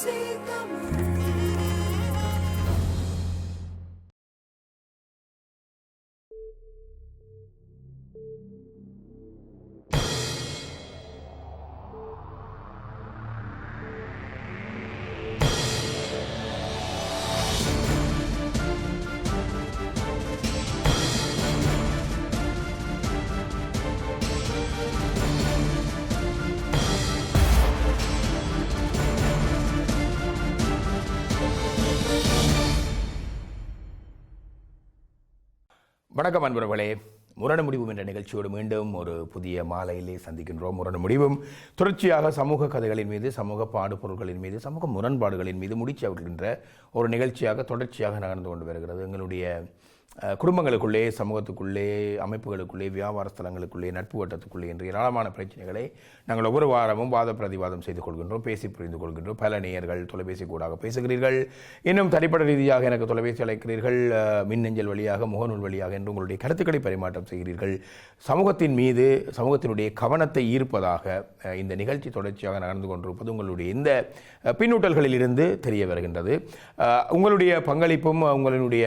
see the moon. வணக்கம் அன்பர்களே முரண முடிவும் என்ற நிகழ்ச்சியோடு மீண்டும் ஒரு புதிய மாலையிலே சந்திக்கின்றோம். முரண முடிவும் தொடர்ச்சியாக சமூக கதைகளின் மீது சமூக பாடுபொருள்களின் மீது சமூக முரண்பாடுகளின் மீது முடிச்சு அவர்கின்ற ஒரு நிகழ்ச்சியாக தொடர்ச்சியாக நகர்ந்து கொண்டு வருகிறது. எங்களுடைய குடும்பங்களுக்குள்ளே சமூகத்துக்குள்ளே அமைப்புகளுக்குள்ளே வியாபார ஸ்தலங்களுக்குள்ளே நட்பு வட்டத்துக்குள்ளே என்று ஏராளமான பிரச்சனைகளை நாங்கள் ஒவ்வொரு வாரமும் வாத பிரதிவாதம் செய்து கொள்கின்றோம் பேசி புரிந்து கொள்கின்றோம். பல நேயர்கள் தொலைபேசி கூடாக பேசுகிறீர்கள். இன்னும் தனிப்பட்ட ரீதியாக எனக்கு தொலைபேசி அழைக்கிறீர்கள். மின்னஞ்சல் வழியாக முகநூல் வழியாக என்று உங்களுடைய கருத்துக்களை பரிமாற்றம் செய்கிறீர்கள். சமூகத்தின் மீது சமூகத்தினுடைய கவனத்தை ஈர்ப்பதாக இந்த நிகழ்ச்சி தொடர்ச்சியாக நடந்து கொண்டிருப்பது உங்களுடைய இந்த பின்னூட்டல்களில் இருந்து தெரிய வருகின்றது. உங்களுடைய பங்களிப்பும் உங்களுடைய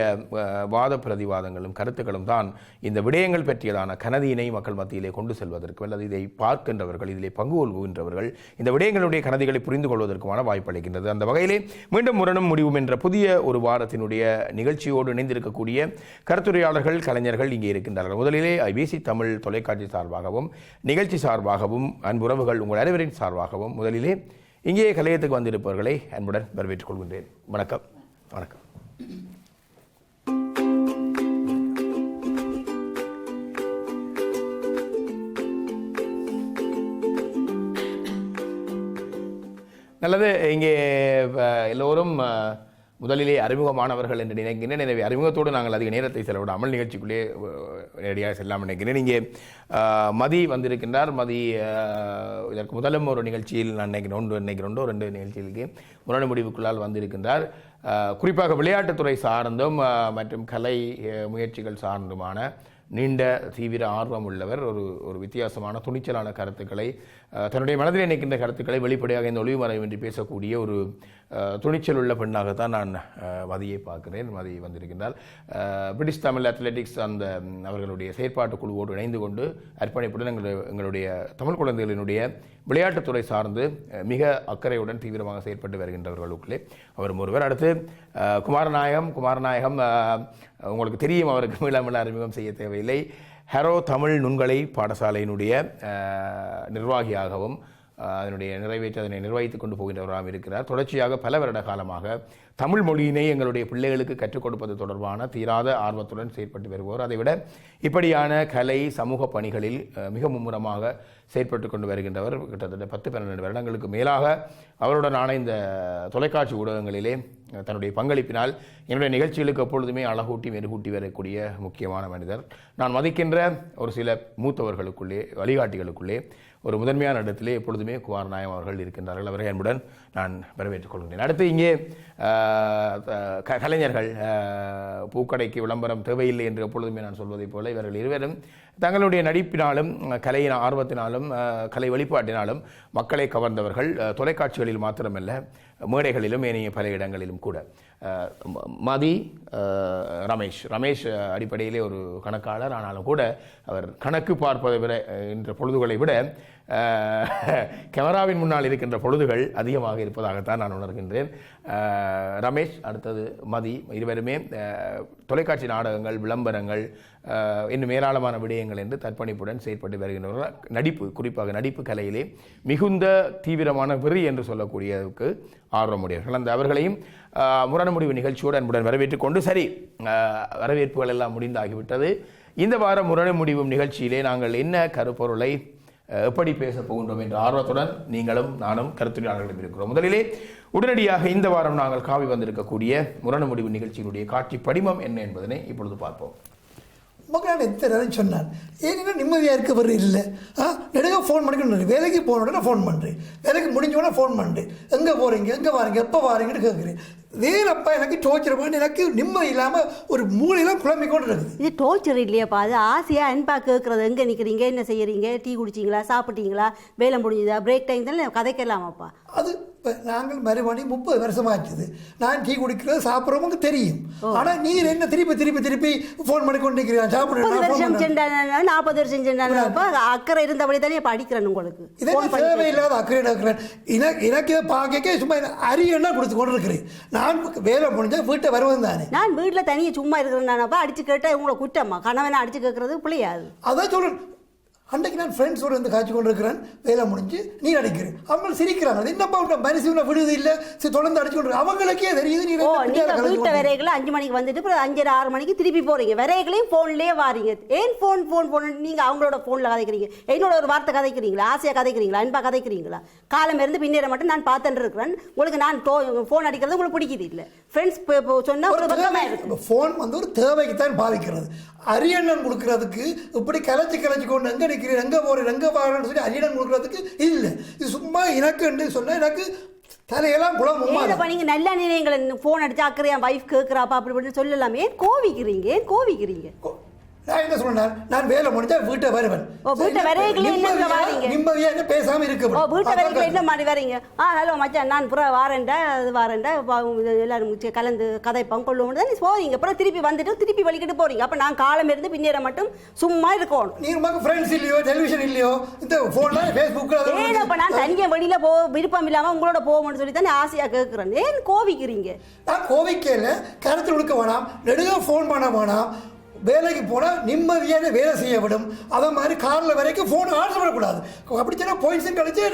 வாத பிரதிவாதங்களும் கருத்துக்களும் தான் இந்த விடயங்கள் பற்றியதான கனதியினை மக்கள் மத்தியிலே கொண்டு செல்வதற்கு அல்லது இதை பார்க்கின்றவர்கள் இதிலே பங்கு கொள்கின்றவர்கள் இந்த விடயங்களுடைய கனதிகளை புரிந்து கொள்வதற்குமான வாய்ப்பு அளிக்கின்றது. அந்த வகையிலே மீண்டும் முரணும் முடிவும் என்ற புதிய ஒரு வாரத்தினுடைய நிகழ்ச்சியோடு இணைந்திருக்கக்கூடிய கருத்துரையாளர்கள் கலைஞர்கள் இங்கே இருக்கின்றார்கள். முதலிலே ஐபிசி தமிழ் தொலைக்காட்சி சார்பாகவும் நிகழ்ச்சி சார்பாகவும் அன்புறவுகள் உங்கள் அனைவரின் சார்பாகவும் முதலிலே இங்கே கலையத்துக்கு வந்திருப்பவர்களை அன்புடன் வரவேற்றுக் கொள்கின்றேன். வணக்கம். வணக்கம். நல்லது. இங்கே எல்லோரும் முதலிலே அறிமுகமானவர்கள் என்று நினைக்கின்றேன் எனவே அறிமுகத்தோடு நாங்கள் அதிக நேரத்தை செலவிடாமல் நிகழ்ச்சிக்குள்ளே நேரடியாக செல்லாமல் நினைக்கிறேன். இங்கே மதி வந்திருக்கின்றார். மதி இதற்கு முதலும் ஒரு நிகழ்ச்சியில் நான் நினைக்கிறேன். ஒன்று நினைக்கிறேன். ஒன்றோ ரெண்டு நிகழ்ச்சிகளுக்கு முரணு முடிவுக்குள்ளால் வந்திருக்கின்றார். குறிப்பாக விளையாட்டுத்துறை சார்ந்தும் மற்றும் கலை முயற்சிகள் சார்ந்துமான நீண்ட தீவிர ஆர்வம் உள்ளவர் ஒரு ஒரு வித்தியாசமான துணிச்சலான கருத்துக்களை தன்னுடைய மனதில் நினைக்கின்ற கருத்துக்களை வெளிப்படையாக இந்த ஒளிவு மறைவின்றி பேசக்கூடிய ஒரு துணிச்சல் உள்ள பெண்ணாகத்தான் நான் மதியை பார்க்கிறேன். மதி வந்திருக்கின்றார் பிரிட்டிஷ் தமிழ் அத்லெட்டிக்ஸ் அந்த அவர்களுடைய செயற்பாட்டு குழுவோடு இணைந்து கொண்டு அர்ப்பணிப்புடன் எங்களுடைய எங்களுடைய தமிழ் குழந்தைகளினுடைய விளையாட்டுத்துறை சார்ந்து மிக அக்கறையுடன் தீவிரமாக செயற்பட்டு வருகின்றவர்களுக்குள்ளே அவரும் ஒருவர். அடுத்து குமாரநாயகம் குமாரநாயகம் உங்களுக்கு தெரியும் அவருக்கு மீள அறிமுகம் செய்ய தேவையில்லை. ஹெரோ தமிழ் நுண்கலை பாடசாலையினுடைய நிர்வாகியாகவும் அதனுடைய நிறைவேற்றி அதனை நிர்வகித்து கொண்டு போகின்றவராகவும் இருக்கிறார். தொடர்ச்சியாக பல வருட காலமாக தமிழ் மொழியினை எங்களுடைய பிள்ளைகளுக்கு கற்றுக் கொடுப்பது தொடர்பான தீராத ஆர்வத்துடன் செயற்பட்டு வருவோர். அதைவிட இப்படியான கலை சமூக பணிகளில் மிக மும்முரமாக செயற்பட்டு கொண்டு வருகின்றவர். கிட்டத்தட்ட பத்து பன்னெண்டு வருடங்களுக்கு மேலாக அவருடனான இந்த தொலைக்காட்சி ஊடகங்களிலே தன்னுடைய பங்களிப்பினால் என்னுடைய நிகழ்ச்சிகளுக்கு எப்பொழுதுமே அழகூட்டி மெருகூட்டி வரக்கூடிய முக்கியமான மனிதர். நான் மதிக்கின்ற ஒரு சில மூத்தவர்களுக்குள்ளே வழிகாட்டிகளுக்குள்ளே ஒரு முதன்மையான இடத்திலே எப்பொழுதுமே குமாரநாயம் அவர்கள் இருக்கின்றார்கள். அவரை அன்புடன் நான் வரவேற்றுக் கொள்கின்றேன். அடுத்து இங்கே க- கலைஞர்கள் பூக்கடைக்கு விளம்பரம் தேவையில்லை என்று எப்பொழுதுமே நான் சொல்வதைப் போல இவர்கள் இருவரும் தங்களுடைய நடிப்பினாலும் கலையின் ஆர்வத்தினாலும் கலை வெளிப்பாட்டினாலும் மக்களை கவர்ந்தவர்கள் தொலைக்காட்சிகளில் மாத்திரமல்ல மேடைகளிலும் ஏனைய பல இடங்களிலும் கூட. ம- மதி ரமேஷ் ரமேஷ் அடிப்படையிலே ஒரு கணக்காளர். ஆனாலும் கூட அவர் கணக்கு பார்ப்பதை விட என்ற பொழுதுகளை விட கேமராவின் முன்னால் இருக்கின்ற பொழுதுகள் அதிகமாக இருப்பதாகத்தான் நான் உணர்கின்றேன். ரமேஷ் அடுத்தது மதி இருவருமே தொலைக்காட்சி நாடகங்கள் விளம்பரங்கள் இன்னும் ஏராளமான விடயங்கள் என்று தற்பணிப்புடன் செயற்பட்டு வருகின்றனர். நடிப்பு குறிப்பாக நடிப்பு கலையிலே மிகுந்த தீவிரமான வெறி என்று சொல்லக்கூடியதுக்கு ஆர்வமுடையவர்கள் அந்த அவர்களையும் அஹ், முரண முடிவு நிகழ்ச்சியோடு அன்புடன் வரவேற்றுக் கொண்டு சரி வரவேற்புகள் எல்லாம் முடிந்தாகிவிட்டது. இந்த வாரம் முரண முடிவும் நிகழ்ச்சியிலே நாங்கள் என்ன கருப்பொருளை எப்படி பேசப் போகின்றோம் என்ற ஆர்வத்துடன் நீங்களும் நானும் கருத்துரையாளர்களும் இருக்கிறோம். முதலிலே உடனடியாக இந்த வாரம் நாங்கள் காவி வந்திருக்கக்கூடிய முரண முடிவு நிகழ்ச்சியினுடைய காட்சி படிமம் என்ன என்பதனை இப்பொழுது பார்ப்போம். மகனான எத்தனை சொன்னார்? ஏன்னா நிம்மதியாக இருக்க வர இல்லை. ஆ நெடுங்க ஃபோன் பண்ணிக்கணும் வேலைக்கு போன உடனே ஃபோன் பண்ணுறேன் வேலைக்கு முடிஞ்ச உடனே ஃபோன் பண்ணுறேன் எங்கே போகிறீங்க எங்கே வாரீங்க? எப்போ வாரீங்கன்னு கேட்குறேன். வேறப்பா எனக்கு டோர்ச்சர் பண்ணி எனக்கு நிம்மதி இல்லாமல் ஒரு மூளையெல்லாம் குழம்பி கொண்டு இருக்குது இது டோர்ச்சர் இல்லையாப்பா. அது ஆசையாக அன்பா கேட்குறது எங்கே நிற்கிறீங்க என்ன செய்கிறீங்க டீ குடிச்சிங்களா? சாப்பிட்டீங்களா? வேலை முடிஞ்சுதா? பிரேக் டைம் தானே? கதைக்கலாமாப்பா. அது இப்ப நாங்கள் மறுபடி முப்பது வருஷமாச்சுது நான் டீ குடிக்கிறது சாப்பிட்றவங்க தெரியும். ஆனால் நீர் என்ன திருப்பி திருப்பி திருப்பி ஃபோன் பண்ணி கொண்டு நிற்கிறேன் சாப்பிடுறேன் நாற்பது வருஷம் அப்போ அக்கறை இருந்தபடி தானே இப்போ அடிக்கிறேன் உங்களுக்கு. இதே ஃபோன் பண்ணி தேவையில்லாத அக்கறை நடக்கிறேன் எனக்கு எனக்கு பார்க்க சும்மா அரியன்னா கொடுத்து கொண்டு இருக்கிறேன். நான் வேலை முடிஞ்சால் வீட்டை வருவது தானே. நான் வீட்டில் தனியாக சும்மா இருக்கிறேன்னாப்பா அடிச்சு கேட்டால் உங்களை குற்றம்மா கணவனை அடிச்சு கேட்கறது பிள்ளையாது அதான் சொல்றேன். அன்றைக்கு நான் ஃப்ரெண்ட்ஸோடு வந்து காய்ச்சி கொண்டு இருக்கிறேன் வேலை முடிஞ்சு நீ அடிக்கிறேன் அவங்க சிரிக்கிறாங்க. என்னப்பா விட்ட? மனசு விடுது இல்லை? சரி தொடர்ந்து அடிச்சு கொண்டு. அவங்களுக்கே தெரியுது நீ வீட்டை வரைகளை அஞ்சு மணிக்கு வந்துட்டு அப்புறம் அஞ்சரை ஆறு மணிக்கு திருப்பி போறீங்க. வரைகளையும் ஃபோன்லேயே வாரீங்க. ஏன் ஃபோன் ஃபோன் ஃபோன் நீங்க அவங்களோட ஃபோனில் கதைக்கிறீங்க. என்னோட ஒரு வார்த்தை கதைக்கிறீங்களா? ஆசையாக கதைக்கிறீங்களா? அன்பா கதைக்கிறீங்களா? காலம் இருந்து பின்னேற மட்டும் நான் பார்த்துட்டு இருக்கிறேன். உங்களுக்கு நான் ஃபோன் அடிக்கிறது உங்களுக்கு பிடிக்குது இல்லை? ஃப்ரெண்ட்ஸ் சொன்னா ஒரு பக்கமாக ஃபோன் வந்து ஒரு தேவைக்கு தான் பாதிக்கிறது. அரியண்ணன் கொடுக்கறதுக்கு இப்படி கலைச்சு கலைச்சு கொண்டு எங்கே நிற்கிறேன் எங்கே போகிறேன் எங்கே போகிறேன்னு சொல்லி அரியண்ணன் கொடுக்கறதுக்கு இல்லை. இது சும்மா எனக்குன்னு சொன்னால் எனக்கு தலையெல்லாம் குழம்புமா ஏதப்பா நீங்க நல்ல நினைங்களை ஃபோன் அடிச்சு அக்கறையா வைஃப் கேட்குறாப்பா அப்படி சொல்லலாமே. கோவிக்கிறீங்க கோவிக்கிறீங்க? நான் என்ன சொல்றேன்? நான் வேலை முடிஞ்சா வீட்டை வருவேன். ஓ, வீட்டை வரையிலே என்ன இங்க நிம்மதியா- வாரீங்க? நிம்மதியா என்ன பேசாம இருக்க ஓ வீட்டை என்ன. மாதிரி வரீங்க ஆ ஹலோ மச்சான் நான் புற வாரேன்டா அது வாரேன்டா எல்லாரும் கலந்து கதைப்போம் கொள்ளுவோம். தான் போறீங்க. அப்புறம் திருப்பி வந்துட்டு திருப்பி வலிக்கிட்டு போறீங்க. அப்போ நான் காலம் இருந்து பின்னேற மட்டும் சும்மா இருக்கணும். நீ உமக்கு ஃப்ரெண்ட்ஸ் இல்லையோ டெலிவிஷன் இல்லையோ இந்த ஃபோன்ல ஃபேஸ்புக்கில் ஏன் அப்ப நான் தனியா வெளியில போ விருப்பம் இல்லாம உங்களோட போகணும்னு சொல்லி தானே ஆசையா கேட்கிறேன் ஏன் கோவிக்கிறீங்க? நான் கோவிக்கையில் கருத்து கொடுக்க வேணாம். நெடுக ஃபோன் பண்ண வேணாம். வேலைக்கு போனால் நிம்மதியான வேலை செய்ய விடும் அதே மாதிரி காரில் வரைக்கும் ஃபோன் ஆர்டர் பண்ணக்கூடாது. அப்படி சொன்னால் பாயிண்ட்ஸும் கழிச்சு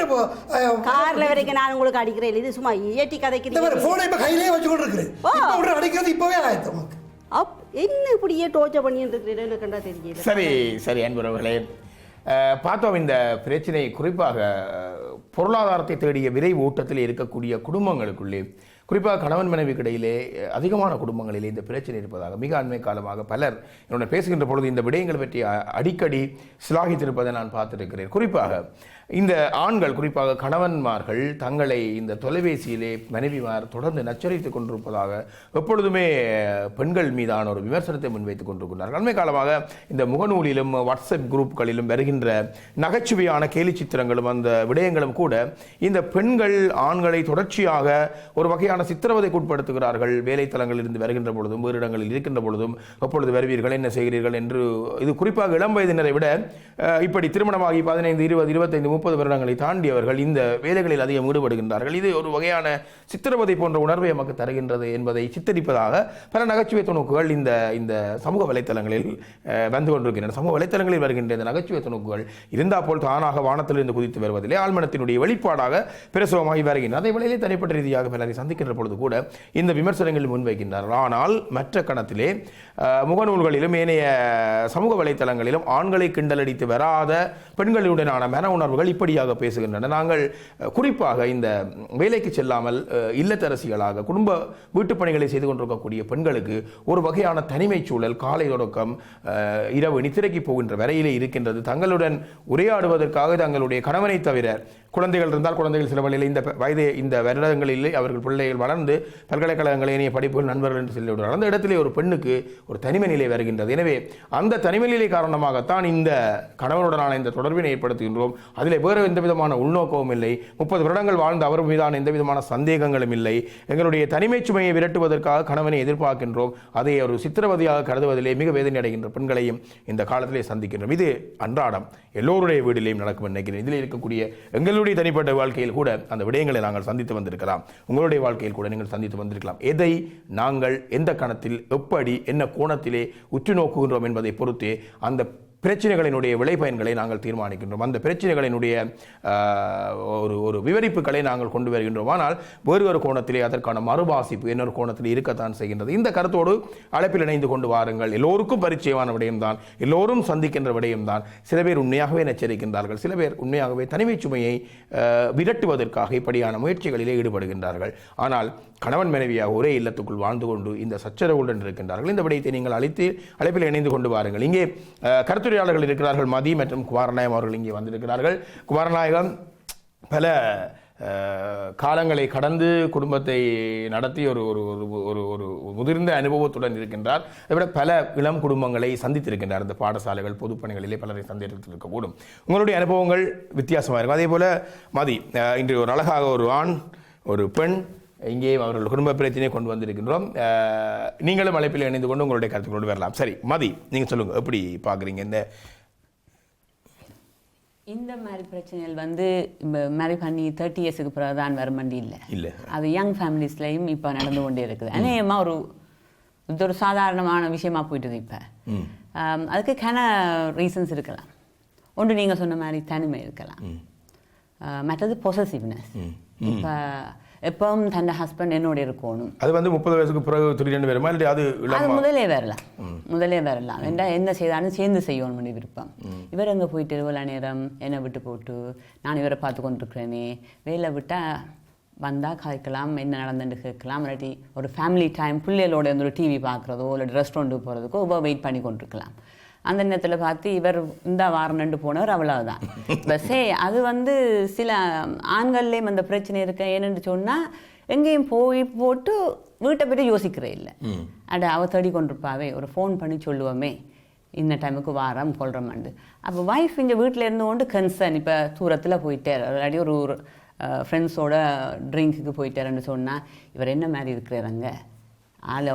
கார்ல வரைக்கும் நான் உங்களுக்கு அடிக்கிறேன் இது சும்மா ஏட்டி இந்த மாதிரி கதைக்கிறீங்க ஃபோனை இப்போ கையிலேயே வச்சு கொண்டு இருக்கிறேன். இப்போ உடனே அடிக்கிறது இப்போவே ஆயத்தம் உனக்கு அப் என்ன இப்படியே டோர்ச்சர் பண்ணிட்டு கண்டா தெரியல சரி சரி அன்புறவர்களே பார்த்தோம் இந்த பிரச்சனை குறிப்பாக பொருளாதாரத்தை தேடிய விரைவு ஓட்டத்தில் இருக்கக்கூடிய குடும்பங்களுக்குள்ளே. குறிப்பாக கணவன் மனைவிக்கு இடையிலே அதிகமான குடும்பங்களிலே இந்த பிரச்சனை இருப்பதாக மிக அண்மை காலமாக பலர் என்னுடன் பேசுகின்ற பொழுது இந்த விடயங்கள் பற்றி அடிக்கடி சிலாகித்திருப்பதை நான் பார்த்திருக்கிறேன். குறிப்பாக இந்த ஆண்கள் குறிப்பாக கணவன்மார்கள் தங்களை இந்த தொலைபேசியிலே மனைவிமார் தொடர்ந்து நச்சரித்துக் கொண்டிருப்பதாக எப்பொழுதுமே பெண்கள் மீதான ஒரு விமர்சனத்தை முன்வைத்துக் கொண்டிருக்கிறார்கள். அண்மை காலமாக இந்த முகநூலிலும் வாட்ஸ்அப் குரூப்களிலும் வருகின்ற நகைச்சுவையான கேலி சித்திரங்களும் அந்த விடயங்களும் கூட இந்த பெண்கள் ஆண்களை தொடர்ச்சியாக ஒரு வகையான சித்திரவதைக்கு உட்படுத்துகிறார்கள். வேலைத்தலங்களில் இருந்து வருகின்ற பொழுதும் வேறு இடங்களில் இருக்கின்ற பொழுதும் எப்பொழுது வருவீர்கள் என்ன செய்கிறீர்கள்? என்று இது குறிப்பாக இளம் வயதினரை விட இப்படி திருமணமாகி பதினைந்து இருபது இருபத்தைந்து முப்பது வருடங்களை தாண்டியவர்கள் இந்த வேலைகளில் அதிகம் ஈடுபடுகின்றார்கள். இது ஒரு வகையான சித்திரவதை போன்ற உணர்வை நமக்கு தருகின்றது என்பதை சித்தரிப்பதாக பல நகைச்சுவை துணுக்குகள் இந்த இந்த சமூக வலைத்தளங்களில் வந்து கொண்டிருக்கின்றன. சமூக வலைத்தளங்களில் வருகின்ற இந்த நகைச்சுவை துணுக்குகள் இருந்தால் போல் தானாக வானத்திலிருந்து குதித்து வருவதில்லை. ஆழ்மனத்தினுடைய வெளிப்பாடாக பிரசவமாகி வருகின்றன. அதை வேளையிலே தனிப்பட்ட ரீதியாக பலரை சந்திக்கின்ற பொழுது கூட இந்த விமர்சனங்கள் முன்வைக்கின்றனர் ஆனால் மற்ற கணத்திலே முகநூல்களிலும் ஏனைய சமூக வலைத்தளங்களிலும் ஆண்களை கிண்டலடித்து வராத பெண்களுடனான மன உணர்வுகள் இப்படியாக பேசுகின்றன. நாங்கள் குறிப்பாக இந்த வேலைக்கு செல்லாமல் இல்லத்தரசிகளாக குடும்ப வீட்டுப் பணிகளை செய்து கொண்டிருக்கக்கூடிய பெண்களுக்கு ஒரு வகையான தனிமை சூழல் காலை தொடக்கம் இரவு நித்திரைக்கு போகின்ற வரையிலே இருக்கின்றது. தங்களுடன் உரையாடுவதற்காக தங்களுடைய கணவனை தவிர குழந்தைகள் இருந்தால் குழந்தைகள் சில வழியில் இந்த வயது இந்த வருடங்களில் அவர்கள் பிள்ளைகள் வளர்ந்து பல்கலைக்கழகங்கள் இணைய படிப்புகள் நண்பர்கள் என்று சொல்லிவிடுவார் அந்த இடத்திலே ஒரு பெண்ணுக்கு ஒரு தனிமை நிலை வருகின்றது. எனவே அந்த தனிமை நிலை காரணமாகத்தான் இந்த கணவனுடனான இந்த தொடர்பினை ஏற்படுத்துகின்றோம். அதிலே வேறு எந்த விதமான உள்நோக்கமும் இல்லை. முப்பது வருடங்கள் வாழ்ந்த அவர் மீதான எந்த விதமான சந்தேகங்களும் இல்லை. எங்களுடைய தனிமை சுமையை விரட்டுவதற்காக கணவனை எதிர்பார்க்கின்றோம். அதை ஒரு சித்திரவதையாக கருதுவதிலே மிக வேதனை அடைகின்ற பெண்களையும் இந்த காலத்திலே சந்திக்கின்றோம். இது அன்றாடம் எல்லோருடைய வீடிலையும் நடக்கும் நினைக்கிறேன். இதில் இருக்கக்கூடிய எங்களுடைய தனிப்பட்ட வாழ்க்கையில் கூட அந்த விடயங்களை நாங்கள் சந்தித்து வந்திருக்கலாம். உங்களுடைய வாழ்க்கையில் கூட நீங்கள் சந்தித்து வந்திருக்கலாம். எதை நாங்கள் எந்த கணத்தில் எப்படி என்ன கோணத்திலே உற்று நோக்குகின்றோம் என்பதை பொறுத்தே அந்த பிரச்சனைகளினுடைய விளைபயன்களை நாங்கள் தீர்மானிக்கின்றோம். அந்த பிரச்சனைகளினுடைய ஒரு ஒரு விவரிப்புகளை நாங்கள் கொண்டு வருகின்றோம். ஆனால் வேறு ஒரு கோணத்திலே அதற்கான மறுவாசிப்பு இன்னொரு கோணத்தில் இருக்கத்தான் செய்கின்றது. இந்த கருத்தோடு அழைப்பில் இணைந்து கொண்டு வாருங்கள். எல்லோருக்கும் பரிச்சயமான விடயம்தான். எல்லோரும் சந்திக்கின்ற விடயம்தான். சில பேர் உண்மையாகவே எச்சரிக்கின்றார்கள். சில பேர் உண்மையாகவே தனிமை சுமையை விரட்டுவதற்காக இப்படியான முயற்சிகளிலே ஈடுபடுகின்றார்கள். ஆனால் கணவன் மனைவியாக ஒரே இல்லத்துக்குள் வாழ்ந்து கொண்டு இந்த சச்சரவுடன் இருக்கின்றார்கள். இந்த விடயத்தை நீங்கள் அழைத்து அழைப்பில் இணைந்து கொண்டு வாருங்கள். இங்கே கருத்து கருத்துரையாளர்கள் இருக்கிறார்கள். மதி மற்றும் குமாரநாயகம் அவர்கள் இங்கே வந்திருக்கிறார்கள். குமாரநாயகம் பல காலங்களை கடந்து குடும்பத்தை நடத்தி ஒரு ஒரு ஒரு ஒரு ஒரு முதிர்ந்த அனுபவத்துடன் இருக்கின்றார். அதை விட பல இளம் குடும்பங்களை சந்தித்திருக்கின்றார். இந்த பாடசாலைகள் பொதுப்பணிகளிலே பலரை சந்தித்திருக்கக்கூடும். உங்களுடைய அனுபவங்கள் வித்தியாசமாக இருக்கும். அதே போல் மதி இன்று ஒரு அழகாக ஒரு ஆண் ஒரு பெண் இங்கேயும் அவர்கள் குடும்ப பிரச்சனையை கொண்டு வந்திருக்கின்றோம். நீங்களும் அழைப்பில் இணைந்து கொண்டு உங்களுடைய கருத்துக்களோடு வரலாம். சரி மதி நீங்கள் சொல்லுங்க எப்படி பார்க்குறீங்க இந்த இந்த மாதிரி பிரச்சனைகள் வந்து மேரி பண்ணி தேர்ட்டி இயர்ஸுக்கு பிறகு தான் வருமண்டி இல்லை. இல்லை. அது யங் ஃபேமிலிஸ்லையும் இப்போ நடந்து கொண்டே இருக்குது. அநேகமாக ஒரு இது ஒரு சாதாரணமான விஷயமா போயிட்டுது இப்போ. அதுக்கு கன ரீசன்ஸ் இருக்கலாம். ஒன்று நீங்கள் சொன்ன மாதிரி தனிமை இருக்கலாம். மற்றது பொசசிவ்னஸ் இப்போ எப்பவும் தன் ஹஸ்பண்ட் என்னோட இருக்கணும். அது வந்து முப்பது வயசுக்கு பிறகு திடீர்னு வருமா? இல்லை அது அது முதலே வரலாம். முதலே வரலாம். ஏண்டா என்ன செய்தாலும் சேர்ந்து செய்யணும்னு விருப்பம். இவர் அங்கே போயிட்டு இவ்வளோ நேரம் என்னை விட்டு போட்டு நான் இவரை பார்த்து கொண்டிருக்கிறேனே. வேலை விட்டால் வந்தால் கதைக்கலாம் என்ன நடந்துன்னு கேட்கலாம். இல்லாட்டி ஒரு ஃபேமிலி டைம் பிள்ளைகளோட வந்து ஒரு டிவி பார்க்குறதோ இல்லாட்டி ரெஸ்டாரண்ட்டுக்கு போகிறதுக்கோ வெயிட் பண்ணி கொண்டிருக்கலாம். அந்த நேரத்தில் பார்த்து இவர் இந்த வாரம் ரெண்டு போனவர் அவ்வளவுதான். பஸ்ஸே அது வந்து சில ஆண்கள்லேயும் அந்த பிரச்சனை இருக்கு? ஏன்னு சொன்னால் எங்கேயும் போய் போட்டு வீட்டை பற்றி யோசிக்கிறே இல்லை. அட அவ தேடி கொண்டிருப்பாவே ஒரு ஃபோன் பண்ணி சொல்லுவோமே. இந்த டைமுக்கு வாரம் கொள்கிறோமாண்டு அப்போ வைஃப் இங்கே வீட்டில் இருந்து கொண்டு கன்சர்ன் இப்போ தூரத்தில் போயிட்டார். இல்லாட்டி ஒரு ஒரு ஃப்ரெண்ட்ஸோட ட்ரிங்க்குக்கு போயிட்டாருன்னு சொன்னால் இவர் என்ன மாதிரி இருக்கிறாருங்க? ஆளை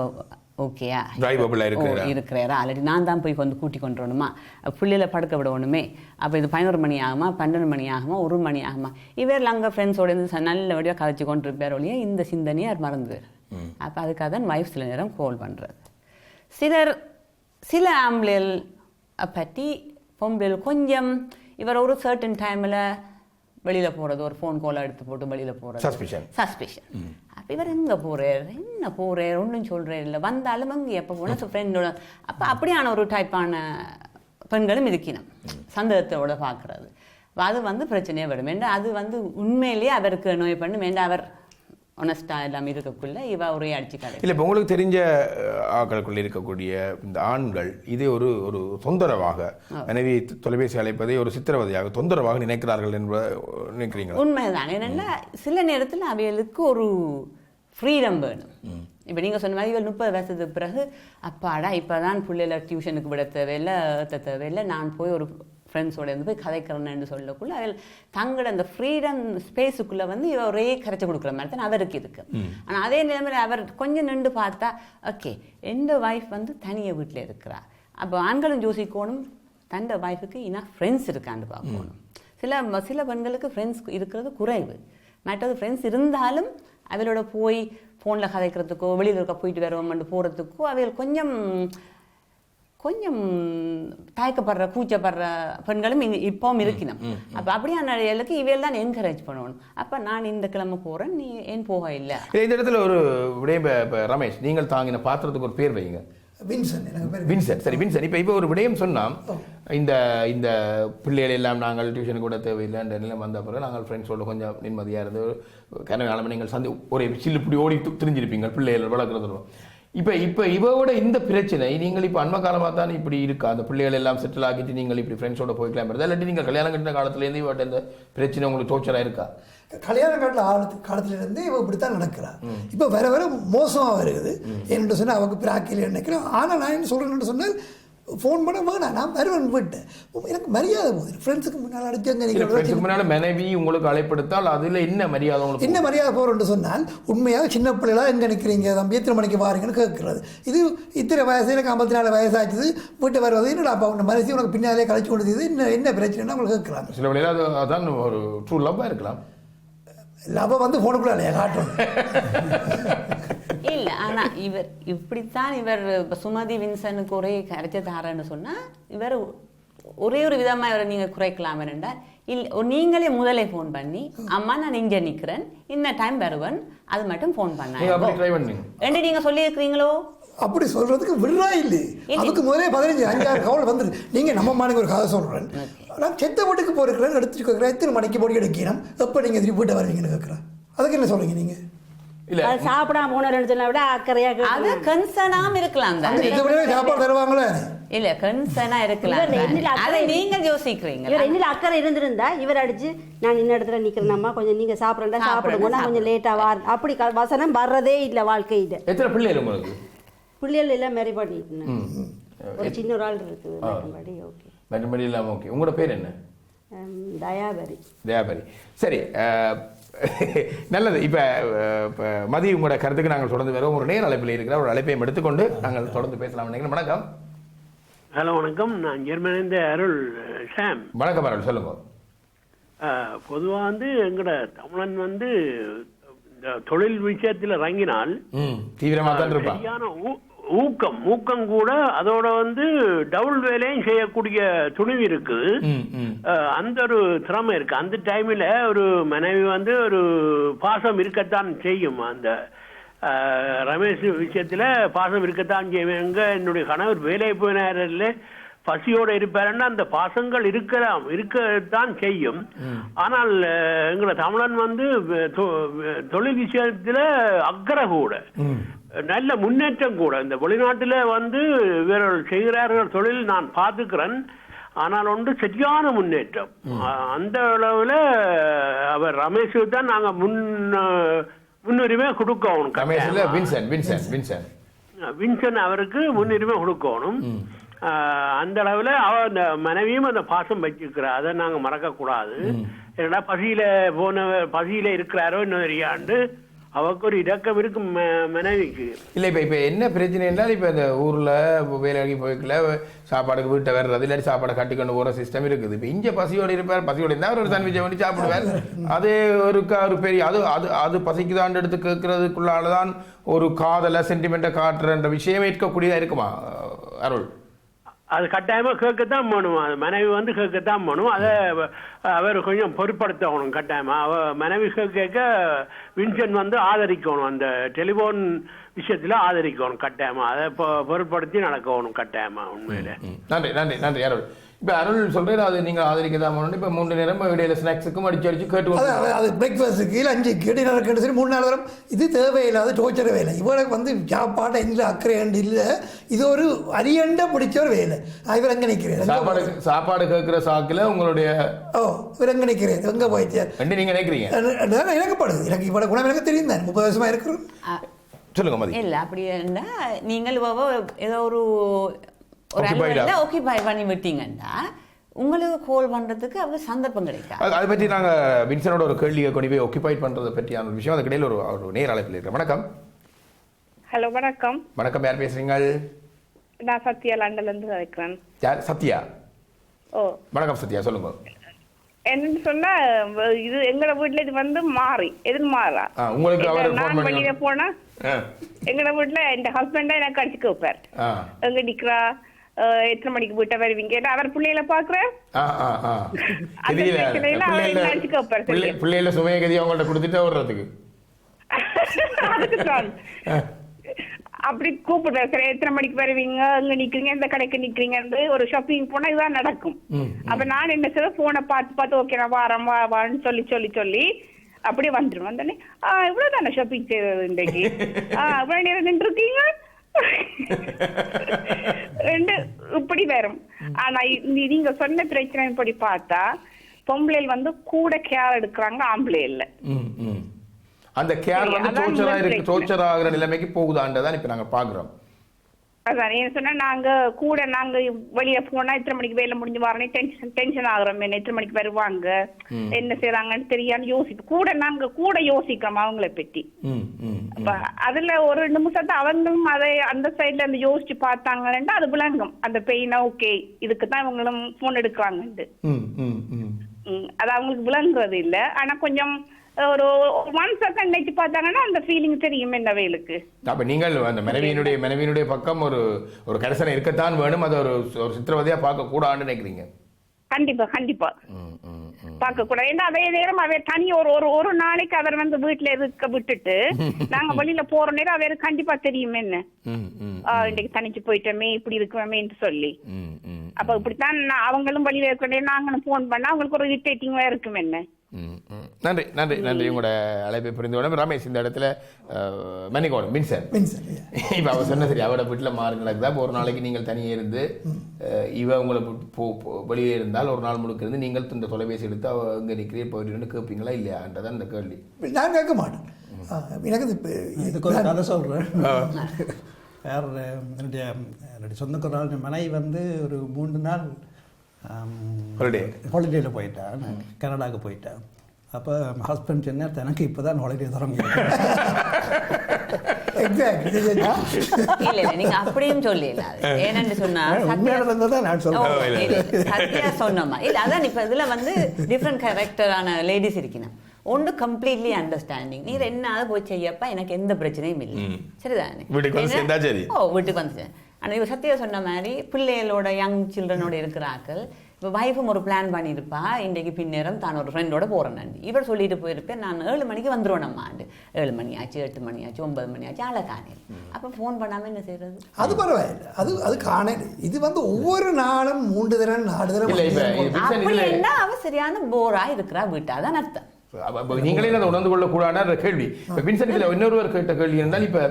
ஓகேயா Drivable ஆ இருக்கிறாரா? ஆல்ரெடி நான் தான் போய் வந்து கூட்டி கொண்டு வரணுமா பிள்ளையில படுக்க விடணுமே. அப்போ இது பதினோரு மணி ஆகுமா? பன்னெண்டு மணி ஆகுமா? ஒரு மணி ஆகுமா? இவர் அங்கே ஃப்ரெண்ட்ஸோட இருந்து நல்லபடியாக கதைச்சு கொண்டு இருப்பார் ஒழிய இந்த சிந்தனையை அவர் மறந்துவார் அப்போ அதுக்காக தான் வைஃப் சில நேரம் கோல் பண்ணுறது சிலர் சில ஆம்பளைகள் பற்றி பொம்பளைகள் கொஞ்சம் இவர் ஒரு சர்டன் டைமில் வெளியில் போகிறது ஒரு ஃபோன் கால் எடுத்து போட்டு வெளியில் போகிறது. சஸ்பிஷன் அப்போ இவர் எங்கே போகிறார் என்ன போகிறார் ஒன்றும் சொல்கிறார் இல்லை. வந்தாலும் அங்கே எப்போ போனால் ஃப்ரெண்டோட அப்போ அப்படியான ஒரு டைப்பான பெண்களும் இருக்கணும் சந்தேகத்தோட பார்க்குறது அது வந்து பிரச்சனையே வரும் ஏன்னா அது வந்து உண்மையிலேயே அவருக்கு நோய் பண்ணு வேண்டாம் அவர் ஒனஸ்டாக எல்லாம் இருக்கக்குள்ள இவ ஒரே அடிச்சு கடை இல்லை இப்போ உங்களுக்கு தெரிஞ்ச அஹ், ஆட்களுக்குள்ள இருக்கக்கூடிய இந்த ஆண்கள் இதை ஒரு ஒரு தொந்தரவாக மனைவி தொலைபேசி அழைப்பதை ஒரு சித்திரவதையாக தொந்தரவாக நினைக்கிறார்கள் என்ப நினைக்கிறீங்களா? உண்மைதான். என்னென்னா சில நேரத்தில் அவைகளுக்கு ஒரு ஃப்ரீடம் வேணும். இப்போ நீங்கள் சொன்ன மாதிரி இவள் முப்பது வயசுக்கு பிறகு அப்பாடா இப்போ தான் பிள்ளைல டியூஷனுக்கு விட தேவையில்லை ஏற்ற தேவையில்லை நான் போய் ஒரு ஃப்ரெண்ட்ஸோட இருந்து போய் கதைக்கிறேன்னு சொல்லக்குள்ள அவள் தங்களோட அந்த ஃப்ரீடம் ஸ்பேஸுக்குள்ளே வந்து இவ ஒரே கரைச்சி கொடுக்குற மாதிரி தான் அவருக்கு இருக்கு. ஆனால் அதே நிலைமையில் அவர் கொஞ்சம் நின்று பார்த்தா ஓகே எந்த ஒய்ஃப் வந்து தனிய வீட்டில் இருக்கிறா? அப்போ ஆண்களும் யோசிக்கணும் தந்த ஒய்ஃபுக்கு இனா ஃப்ரெண்ட்ஸ் இருக்கான்னு பார்க்கணும். சில சில பெண்களுக்கு ஃப்ரெண்ட்ஸ் இருக்கிறது குறைவு. மற்றது ஃப்ரெண்ட்ஸ் இருந்தாலும் அவளோட போய் ஃபோனில் கதைக்கிறதுக்கோ வெளியில் இருக்க போயிட்டு வருவோம்னு போகிறதுக்கோ அவைகள் கொஞ்சம் கொஞ்சம் தயக்கப்படுற கூச்சப்படுற பெண்களும் இங்க இப்பவும் இருக்கணும். அப்போ அப்படியான இடையிலுக்கு இவையெல்லாம் தான் என்கரேஜ் பண்ணணும். அப்போ நான் இந்த கிழமை போகிறேன் நீ ஏன் போக இல்லை? இந்த இடத்துல ஒரு விடயம் ரமேஷ் நீங்கள் தாங்கின பாத்திரத்துக்கு ஒரு பேர் வைங்க வின்சன் எனக்கு பேர் வின்சென்ட் சரி வின்சென்ட் இப்போ இப்போ ஒரு விடயம் சொன்னால் இந்த இந்த பிள்ளைகள் எல்லாம் நாங்கள் டியூஷன் கூட தேவையில்லை என்ற நிலை வந்த பிறகு நாங்கள் ஃப்ரெண்ட்ஸோட கொஞ்சம் நிம்மதியாக இருந்து கனவு காலமாக நீங்கள் சந்தி ஒரே சில்லு இப்படி ஓடி திரிஞ்சிருப்பீங்க பிள்ளைகள் வளர்க்குறது இப்போ இப்போ இவோட இந்த பிரச்சனை நீங்கள் இப்போ அண்மை காலமாக தான் இப்படி இருக்கா? அந்த பிள்ளைகள் எல்லாம் செட்டில் ஆகிட்டு நீங்கள் இப்படி ஃப்ரெண்ட்ஸோட போய்க்கலாம் இல்லாட்டி நீங்கள் கல்யாணம் கட்டின காலத்துலேருந்து இவட்ட இந்த பிரச்சனை உங்களுக்கு டோர்ச்சராக இருக்கா? கல்யாண காலத்தில் ஆழத்து காலத்திலிருந்து இவ இப்படித்தான் நடக்கிறா இப்போ வர வர மோசமாக வருது என்னென்னு சொன்னால் அவங்க பிராக்கில் நினைக்கிறேன். ஆனால் நான் என்ன சொல்கிறேன்னு சொன்னால் ஃபோன் பண்ண வேணாம் நான் வருவேன் விட்டேன் எனக்கு மரியாதை போகுது. ஃப்ரெண்ட்ஸுக்கு முன்னால் அடிச்சு இல்லை நீங்கள் முன்னால் மனைவி உங்களுக்கு அழைப்படுத்தால் அதில் என்ன மரியாதை உங்களுக்கு என்ன மரியாதை போகிறோன்னு சொன்னால் உண்மையாக சின்ன பிள்ளைகளா எங்கே நிற்கிறீங்க தம்பி எத்தனை மணிக்கு வாரீங்கன்னு கேட்குறது. இது இத்தனை வயசு எனக்கு ஐம்பத்தி நாலு வயசாச்சுது. வீட்டு வருவது என்னடா அப்பா உன்னை மனசு உனக்கு பின்னாலே கழிச்சு கொடுத்தது. என்ன என்ன பிரச்சனைன்னு அவங்க கேட்குறாங்க. சில வேளையில் அது அதான் ஒரு ட்ரூ லவ்வாக இருக்கலாம். லவ் வந்து ஃபோனுக்குள்ளே இல்லையா காட்டும். இல்ல ஆனா இவர் இப்படித்தான் இவர் சுமதி வின்சனுக்கு ஒரே கரைச்ச தாரன்னு சொன்னா இவர் ஒரே ஒரு விதமா இவரை நீங்க குறைக்கலாம் என்றால் இல்ல நீங்களே முதலே ஃபோன் பண்ணி அம்மா நான் இங்க நிக்கிறேன். இந்த டைம் வருவன். அது மட்டும் ஃபோன் நீங்க அப்படி பண்ண ட்ரை பண்ணீங்க. என்று நீங்க சொல்லியிருக்கிறீங்களோ? அப்படி சொல்றதுக்கு விடுறா இல்லை அதுக்கு முதலே பதினஞ்சு அஞ்சாறு கவலை வந்துரு. நீங்க நம்ம மாநில ஒரு கதை சொல்றேன். நான் செத்த வீட்டுக்கு போயிருக்கிறேன் எடுத்துட்டு எத்தனை மணிக்கு போடி எடுக்கணும் எப்போ நீங்கள் திருப்பி வீட்டை வருவீங்கன்னு கேட்குறேன் அதுக்கு என்ன சொல்றீங்க நீங்க? இல்ல. சாப்பிடாம போனோம்னு சொன்னா விட அக்கறையா அது. கன்சர்னாம் இருக்கலாம் சாப்பாடு தருவாங்களே இல்ல கன்சர்னா இருக்கலாம். அதை நீங்க யோசிக்கிறீங்க இவர் என்னில அக்கறை இருந்திருந்தா இவர் அடிச்சு நான் இன்ன இடத்துல நிக்கிறேனம்மா கொஞ்சம் நீங்க சாப்பிடுறா சாப்பிடுங்க நான் கொஞ்சம் லேட்டா வார் அப்படி வசனம் வர்றதே இல்ல வாழ்க்கையில. எத்தனை பிள்ளைகள் உங்களுக்கு? பிள்ளைகள் எல்லாம் மேரி ஒரு சின்ன ஒரு ஆள் இருக்குது மற்றபடி ஓகே மற்றபடி இல்லாமல் ஓகே உங்களோட பேர் என்ன? தயாபரி. தயாபரி. சரி நல்லது. இப்போ இப்போ மதி உங்களோட கருத்துக்கு நாங்கள் தொடர்ந்து வரோம் ஒரு நேர் அழைப்பில் இருக்கிற ஒரு அழைப்பையும் எடுத்துக்கொண்டு நாங்கள் தொடர்ந்து பேசலாம். நினைக்கிறேன் வணக்கம். ஹலோ வணக்கம். நான் ஜெர்மனிந்த அருள் சாம் வணக்கம் அருள். சொல்லுங்க. பொதுவாக வந்து எங்களோட தமிழன் வந்து இந்த தொழில் விஷயத்தில் இறங்கினால் தீவிரமாக தான் இருப்பான். ஊக்கம் ஊக்கம் கூட அதோட வந்து டபுள் வேலையும் செய்யக்கூடிய துணிவு அஹ், அந்த ஒரு திறமை இருக்கு. அந்த டைமில் ஒரு மனைவி வந்து ஒரு பாசம் இருக்கத்தான் செய்யும். அந்த ரமேஷ் விஷயத்தில் பாசம் இருக்கத்தான் செய்யும். எங்க என்னுடைய கணவர் வேலை போயினாரில் பசியோட இருப்பாருன்னா அந்த பாசங்கள் இருக்கலாம் இருக்கத்தான் செய்யும். ஆனால் அஹ், எங்களோட தமிழன் வந்து தொழில் விஷயத்துல அக்கறை கூட நல்ல முன்னேற்றம் கூட. இந்த வெளிநாட்டில் வந்து இவர்கள் செய்கிறார்கள் தொழில் நான் பார்த்துக்கிறேன். ஆனால் ஒன்று சரியான முன்னேற்றம். அந்த அளவில் அவர் ரமேஷுக்கு தான் நாங்கள் முன் முன்னுரிமை கொடுக்கணும். Vinson Vinson Vinson. வின்சன் அவருக்கு முன்னுரிமை கொடுக்கணும். அந்த அளவில் அவ அந்த மனைவியும் அந்த பாசம் வச்சிருக்கிறார் அதை நாங்கள் மறக்கக்கூடாது. ஏன்னா பசியில போன பசியில இருக்கிறாரோ இன்னும் தெரியாண்டு அவருக்கு ஒரு இடக்கம் இருக்கு ம- மனைவிக்கு. இல்லை இப்போ இப்போ என்ன பிரச்சனை என்றால் இப்போ இந்த ஊரில் வேலைக்கு போய்க்கல சாப்பாடுக்கு வீட்டை வர்றது இல்லாட்டி சாப்பாடை கட்டி கொண்டு போகிற சிஸ்டம் இருக்குது. இப்போ இங்கே பசியோடு இருப்பார் பசியோடு இருந்தால் ஒரு சாண்ட்விச்சை பண்ணி சாப்பிடுவார். அது ஒரு ஒரு பெரிய அது அது அது பசிக்குதாண்டு எடுத்து கேட்கறதுக்குள்ளால தான் ஒரு காதலை சென்டிமெண்ட்டை காட்டுறன்ற விஷயம் ஏற்கக்கூடியதாக இருக்குமா அருள்? அது கட்டாயமா கேட்கத்தான் வேணும் அது மனைவி வந்து கேட்கத்தான் பண்ணும். அதை அவர் கொஞ்சம் பொருட்படுத்தணும் கட்டாயமா. அவ மனைவி கேட்க வின்சென்ட் வந்து ஆதரிக்கணும். அந்த டெலிபோன் விஷயத்துல ஆதரிக்கணும் கட்டாயமா. அதை பொ- பொருட்படுத்தி நடக்கணும் கட்டாயமா உண்மையில. நன்றி நன்றி நன்றி இப்போ அருள் சொல்கிறேன் அது நீங்கள் ஆதரிக்க தான் பண்ணணும் இப்போ மூன்று நேரம் இடையில ஸ்நாக்ஸுக்கும் அடிச்சு அடிச்சு கேட்டு அது அது பிரேக்ஃபாஸ்ட்டுக்கு லஞ்சுக்கு டின்னருக்கு சரி மூணு நாள் வரும் இது தேவையில்லாத டோச்சர் வேலை. இவருக்கு வந்து சாப்பாடு இல்லை அக்கறை அண்டு இல்லை. இது ஒரு அரியண்ட பிடிச்ச ஒரு வேலை. இவர் எங்கே நிற்கிறேன் சாப்பாடு சாப்பாடு கேட்குற சாக்கில் உங்களுடைய ஓ இவர் எங்கே நிற்கிறேன் எங்கே போயிட்டு? ரெண்டு நீங்கள் நினைக்கிறீங்க? அதான் எனக்கு இவ்வளோ குணம் எனக்கு தெரியும் தான். முப்பது வருஷமாக இருக்கிறோம். சொல்லுங்க இல்ல அப்படி இருந்தா நீங்கள் ஏதோ ஒரு ஒரு Occupied ஆ? ஓக்கிபை பண்ணி விட்டீங்கன்னா உங்களுக்கு கால் பண்றதுக்கு அவங்க சந்தர்ப்பம் கிடைக்காது. அது- பற்றி நாங்கள் வின்சனோட ஒரு கேள்வியை கொண்டு போய் ஒக்கிபைட் பண்ணுறதை பற்றியான ஒரு விஷயம். அதுக்கிடையில் ஒரு ஒரு நேர் அழைப்பில் இருக்கிறேன் வணக்கம். ஹலோ வணக்கம். வணக்கம். யார் பேசுறீங்க நான் சத்யா லண்டன்ல இருந்து யார்? சத்யா. ஓ. வணக்கம் சத்யா. சொல்லுங்க. என்னன்னு சொன்னா இது எங்களோட வீட்ல இது வந்து மாறி. எது மாறா? உங்களுக்கு அவர் நான் பண்ணி- வெளியில போனா ஆ. எங்களோட வீட்ல என் ஹஸ்பண்டா எனக்கு அடிச்சுக்க வைப்பார் ஆ. எங்க நிக்கிறா எத்தனை மணிக்கு வீட்டை வருவீங்க? அவர் பிள்ளைகளை பாக்குறேன் ஆ ஆ ஆ. அந்த தெரியல. பிரச்சனையில அவர் என்ன அடிச்சுக்க வைப்பார் பிள்ளை சொல்லி. பிள்ளைகள சுமைய கதி அவங்கள்ட்ட கொடுத்துட்டு ஓடுறதுக்கு. அப்படி கூப்பிடுறாரு சரி எத்தனை மணிக்கு வருவீங்க? அங்க நிக்கிறீங்க? இந்த கடைக்கு நிக்கிறீங்கன்னு ஒரு ஷாப்பிங் போனா இதுதான் நடக்கும். அப்ப நான் என்ன செய்ய போனை பார்த்து பார்த்து ஓகே நான் வாரம் வா வான்னு சொல்லி சொல்லி சொல்லி அப்படியே வந்துடும் வந்தோடனே ஆ இவ்வளவு தானே ஷாப்பிங் செய்யறது இன்றைக்கு? ஆ இவ்வளவு நேரம் நின்று இருக்கீங்க ரெண்டு இப்படி வரும். ஆனா நீங்க சொன்ன பிரச்சனை இப்படி பார்த்தா பொம்பளைகள் வந்து கூட கேர் எடுக்கிறாங்க ஆம்பளை இல்லை. அந்த கேர் வந்து டோர்ச்சரா இருக்கு. டோர்ச்சர் ஆகிற நிலைமைக்கு போகுதான்றதான் இப்போ நாங்கள் பார்க்குறோம். அதான் என்ன சொன்னா நாங்க கூட நாங்க வெளிய போனா எத்தனை மணிக்கு வேலை முடிஞ்சு வரணும் டென்ஷன் டென்ஷன் ஆகுறோம் என்ன எத்தனை மணிக்கு வருவாங்க? என்ன செய்றாங்கன்னு தெரியாம யோசிப்போம் கூட நாங்க கூட யோசிக்கிறோம் அவங்கள அப்ப அதுல ஒரு நிமிஷத்தை அவங்களும் அதை அந்த சைடுல அந்த யோசிச்சு பார்த்தாங்கன்னா அது விளங்கும். அந்த பெயினா ஓகே இதுக்கு தான் இவங்களும் போன் எடுக்கிறாங்கன்ட்டு. அது அவங்களுக்கு விளங்குறது இல்ல. ஆனா கொஞ்சம் ஒரு ஒன் செகண்ட் நினைச்சு பார்த்தாங்கன்னா அந்த ஃபீலிங் தெரியும் என்ன வேலுக்கு அப்ப நீங்கள் அந்த மனைவியினுடைய மனைவியினுடைய பக்கம் ஒரு ஒரு கரிசனை இருக்கத்தான் வேணும். அதை ஒரு ஒரு சித்திரவதையா பார்க்க கூடாதுன்னு நினைக்கிறீங்க? கண்டிப்பா கண்டிப்பா. பார்க்க கூடாது ஏன்னா அதே நேரம் அவர் தனி ஒரு ஒரு ஒரு நாளைக்கு அவர் வந்து வீட்டுல இருக்க விட்டுட்டு நாங்க வெளியில போற நேரம் அவருக்கு கண்டிப்பா தெரியும் என்ன. இன்னைக்கு தனிச்சு போயிட்டோமே இப்படி இருக்குமேன்னு சொல்லி. அப்ப இப்படித்தான் அவங்களும் வெளியில இருக்க நேரம் நாங்களும் போன் பண்ணா அவங்களுக்கு ஒரு இரிட்டேட்டிங்கா இருக்கும் என்ன. நன்றி நன்றி நன்றி. உங்களோட அழைப்பை புரிந்து கொண்டு ரமேஷ் இந்த இடத்துல மன்னிக்கணும் மின்சன் மின்சன் இப்போ அவ சொன்ன சரி அவட வீட்டில் மாறு நடக்குதா ஒரு நாளைக்கு நீங்கள் தனியே இருந்து இவ உங்களை போ வெளியே இருந்தால் ஒரு நாள் முழுக்க இருந்து நீங்கள் இந்த தொலைபேசி எடுத்து அவ இங்கே நிற்கிறே போயிட்டு கேட்பீங்களா இல்லையான்றதான் இந்த கேள்வி. நான் கேட்க மாட்டேன். எனக்கு இதுக்கு ஒரு கதை சொல்கிறேன் வேறு என்னுடைய என்னுடைய சொந்தக்கார மனைவி வந்து ஒரு மூன்று நாள் Holiday. ஹாலிடேயில் போயிட்டேன். கனடாவுக்கு போயிட்டேன். அப்போ ஹஸ்பண்ட் சொன்னார் தனக்கு இப்போ தான் ஹாலிடே நீங்க அப்படியும் சொல்லல. ஏன்னு சொன்னா சத்யா இல்ல, சொன்னமா அதான் இப்ப இதுல வந்து டிஃப்ரெண்ட் கேரக்டரான லேடிஸ் இருக்கணும். ஒன்று கம்ப்ளீட்லி அண்டர்ஸ்டாண்டிங் நீர் என்ன போய் செய்யப்பா எனக்கு எந்த பிரச்சனையும் இல்லை. சரிதானே? வீட்டுக்கு வந்து. ஓ வீட்டுக்கு வந்து ஆனால் இவ சத்யா சொன்ன மாதிரி பிள்ளைகளோட யங் சில்ட்ரனோட இருக்கிறாக்கள் இப்போ வைஃபும் ஒரு பிளான் பண்ணியிருப்பா. இன்றைக்கு பின்னேரம் தான் ஒரு ஃப்ரெண்டோட போகிறேன் இவர் சொல்லிட்டு போயிருப்பேன் நான் ஏழு மணிக்கு வந்துடுவேன் ஏழு மணி ஆச்சு எட்டு மணி ஆச்சு ஒன்பது மணி ஆச்சு ஆளை காணையில் அப்போ ஃபோன் பண்ணாமல் என்ன செய்யறது அது பரவாயில்லை. அது அது காணல. இது வந்து ஒவ்வொரு நாளும் மூன்று தரம் நாலு தரம் அப்படி என்ன அவ சரியான போரா இருக்கிறா வீட்டா அதான் அர்த்தம் நீங்களே அதை உணர்ந்து கொள்ளக்கூடாத கேள்வி. இப்போ வின்சென்ட்ல இன்னொருவர் கேட்ட கேள்வி இருந்தால் இப்ப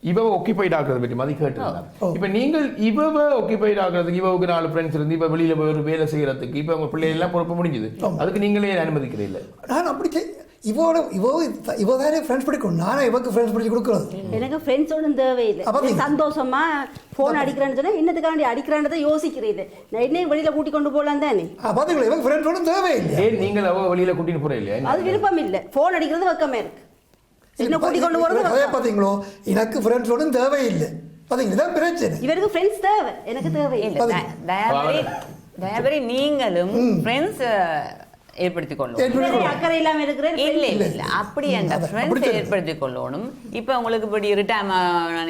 இவ ஒக்கிபைட் ஆகுறத பற்றி மதி கேட்டிருந்தார் இப்ப நீங்கள் இவவ ஒக்கிபைட் ஆகுறதுக்கு இவவுக்கு நாலு ஃப்ரெண்ட்ஸ் இருந்து இப்ப வெளியில போய் ஒரு வேலை செய்யறதுக்கு இப்ப உங்க பிள்ளை எல்லாம் பொறுப்பு முடிஞ்சது. அதுக்கு நீங்களே அனுமதிக்கிறீல்ல நான் அப்படி செய்- இவோட இவோ இவோ தானே ஃப்ரெண்ட்ஸ் பிடிக்கும். நானே இவக்கு ஃப்ரெண்ட்ஸ் பிடிச்சி கொடுக்குறது. எனக்கு ஃப்ரெண்ட்ஸோட தேவையில்லை. அப்ப நீ- சந்தோஷமா ஃபோன் அடிக்கிறேன்னு சொன்னா என்னத்துக்காண்டி அடிக்கிறான்றதை யோசிக்கிறீங்க? நான் என்னையும் வெளியில கூட்டி கொண்டு போகலாம் தானே? பாத்தீங்களா இவங்க ஃப்ரெண்ட்ஸோட தேவையில்லை. ஏன் நீங்கள் அவ வெளியில கூட்டிட்டு போறே இல்லையா? அது விருப்பம் இல்லை. ஃபோன் அடிக்கிறது வெக்கமே இருக்கு. என்ன கூட்டி கொண்டு போறது. பாத்தீங்களோ? எனக்கு ஃப்ரெண்ட்ஸோட தேவையில்லை. பாத்தீங்களா? இதான் பிரச்சனை. இவருக்கு ஃப்ரெண்ட்ஸ் தேவை. எனக்கு தேவையில்லை. இல்ல நீங்களும் ஃப்ரெண்ட்ஸ் ஏற்படுத்திக் கொள்ளும் அக்கறை இல்லாம இருக்கிறேன் இல்ல இல்ல. அப்படி அப்படி ஃப்ரெண்ட்ஸ் சொல்லு. ஏற்படுத்திக் கொள்ளணும் இப்போ உங்களுக்கு இப்படி ரிட்டையர்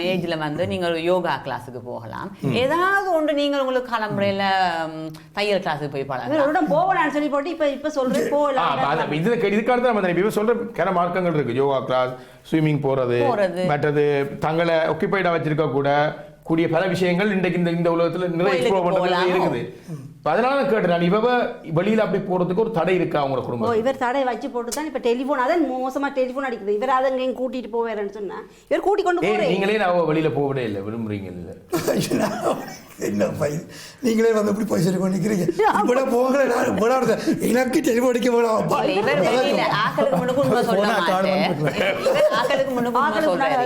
ஏஜ்ல வந்து நீங்க ஒரு யோகா கிளாஸுக்கு போகலாம். ஏதாவது ஒன்று நீங்கள் உங்களுக்கு கிளம்புறையில ம், தையல் கிளாஸுக்கு போய் பழகலாம். போகலான்னு சொல்லி போட்டு இப்ப இப்ப சொல்றேன் ஆ, போகலாம் இதுல இதுக்காக தான் நம்ம இப்ப சொல்ற கர மார்க்கங்கள் இருக்கு. யோகா கிளாஸ் ஸ்விம்மிங் போறது போறது. மற்றது தங்களை ஒக்கிபைடா வச்சிருக்க கூட கூடிய பல விஷயங்கள் இன்றைக்கு இந்த இந்த உலகத்துல நிறைய எக்ஸ்ப்ளோர் பண்றது போகலாம். இருக்குது. அதனால நான். இவ வெளியில அப்படி போறதுக்கு ஒரு தடை இருக்கா அவங்க குடும்பம் இவர் தடை வச்சு போட்டு தான் இப்ப டெலிஃபோன் அதான் மோசமா டெலிஃபோன் அடிக்குது. இவர் அதை எங்கேயும் கூட்டிட்டு போவேறேன்னு சொன்னா இவர் கூட்டி கொண்டு போறேன். நீங்களே நான் வெளியில போகவே இல்லை விரும்புறீங்க இல்ல? என்ன பையன் நீங்களே வந்து இப்படி போய் சொல்லி இவ்வளோ போங்களே நான் இவ்வளோ எனக்கு டெலிஃபோன் அடிக்க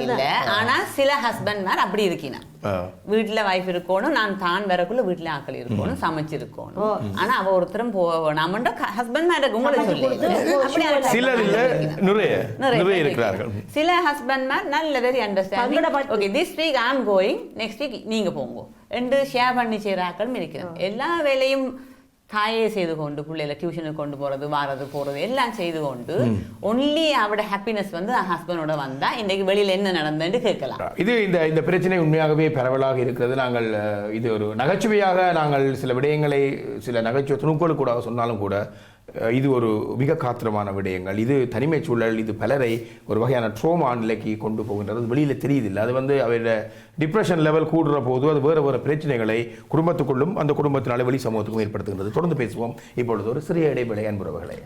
இல்ல ஆனா சில ஹஸ்பண்ட் மேர் அப்படி இருக்கணும் ஆ. வீட்டுல வைஃப் இருக்கணும் நான் தான் வரக்குள்ள வீட்டுல ஆக்கள் இருக்கணும் சமைச்சு இருக்கணும் ஆனா அவ ஒருத்தரும் போக வேணாமன்ற ஹஸ்பண்ட் மேர் உங்களுக்கு சில ஹஸ்பண்ட் மேர் நல்ல very understanding. Okay this week I am going next week நீங்க போங்க. என்று ஷேர் பண்ணி செய்கிற ஆக்களும் இருக்கிறாங்க எல்லா வேலையும் தாயே செய்து கொண்டு பிள்ளைகளை டியூஷனுக்கு கொண்டு போறது வாரது போறது எல்லாம் செய்து கொண்டு ஒன்லி அவட ஹாப்பினஸ் வந்து ஹஸ்பண்டோட வந்தா இன்னைக்கு வெளியில என்ன நடந்ததுன்னு கேட்கலாம். இது இந்த இந்த பிரச்சனை உண்மையாகவே பரவலாக இருக்கிறது. நாங்கள் இது ஒரு நகைச்சுவையாக நாங்கள் சில விடயங்களை சில நகைச்சுவை துணுக்கோடு கூட சொன்னாலும் கூட இது ஒரு மிக காத்திரமான விடயங்கள். இது தனிமை சூழல் இது பலரை ஒரு வகையான ட்ரோமா நிலைக்கு கொண்டு போகின்றது. வெளியில் தெரியுதில்லை. அது வந்து அவருடைய டிப்ரெஷன் லெவல் கூடுற போது அது வேறு வேறு பிரச்சனைகளை குடும்பத்துக்குள்ளும் அந்த குடும்பத்தினால வெளி சமூகத்துக்கும் ஏற்படுத்துகின்றது. தொடர்ந்து பேசுவோம். இப்பொழுது ஒரு சிறிய இடைவேளை அன்புறவர்களே